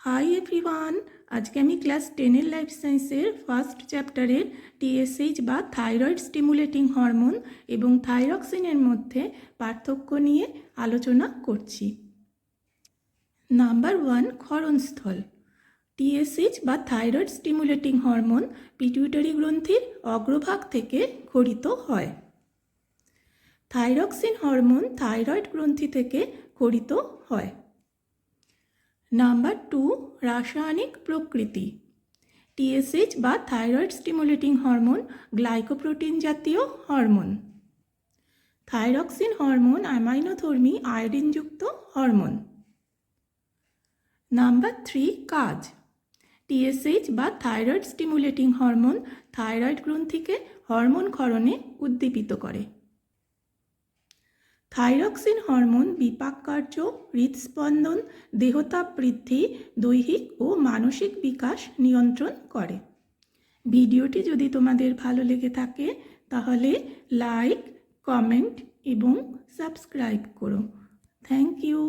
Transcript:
Hi everyone আজকে আমি class টেনের লাইফ সায়েন্সের ফার্স্ট চ্যাপ্টারের টিএসএইচ বা থাইরয়েড স্টিমুলেটিং হরমোন এবং থাইরক্সিনের মধ্যে পার্থক্য নিয়ে আলোচনা করছি। নাম্বার ওয়ান ক্ষরণস্থল। টিএসএইচ বা থাইরয়েড স্টিমুলেটিং হরমোন পিটুইটারি গ্রন্থির অগ্রভাগ থেকে খরিত হয়। থাইরক্সিন হরমোন থাইরয়েড গ্রন্থি থেকে খরিত হয়। নাম্বার টু রাসায়নিক প্রকৃতি। টিএসএইচ বা থাইরয়েড স্টিমুলেটিং হরমোন গ্লাইকোপ্রোটিন জাতীয় হরমোন থাইরক্সিন হরমোন অ্যামাইনোধর্মী আয়োডিনযুক্ত হরমোন নাম্বার থ্রি কাজ। টিএসএইচ বা থাইরয়েড স্টিমুলেটিং হরমোন থাইরয়েড গ্রন্থিকে হরমোন ক্ষরণে উদ্দীপিত করে। থাইরক্সিন হরমোন বিপাক কার্য হৃদস্পন্দন দেহতাপ বৃদ্ধি দৈহিক ও মানসিক বিকাশ নিয়ন্ত্রণ করে। ভিডিওটি যদি তোমাদের ভালো লেগে থাকে, তাহলে লাইক, কমেন্ট এবং সাবস্ক্রাইব করো। Thank you.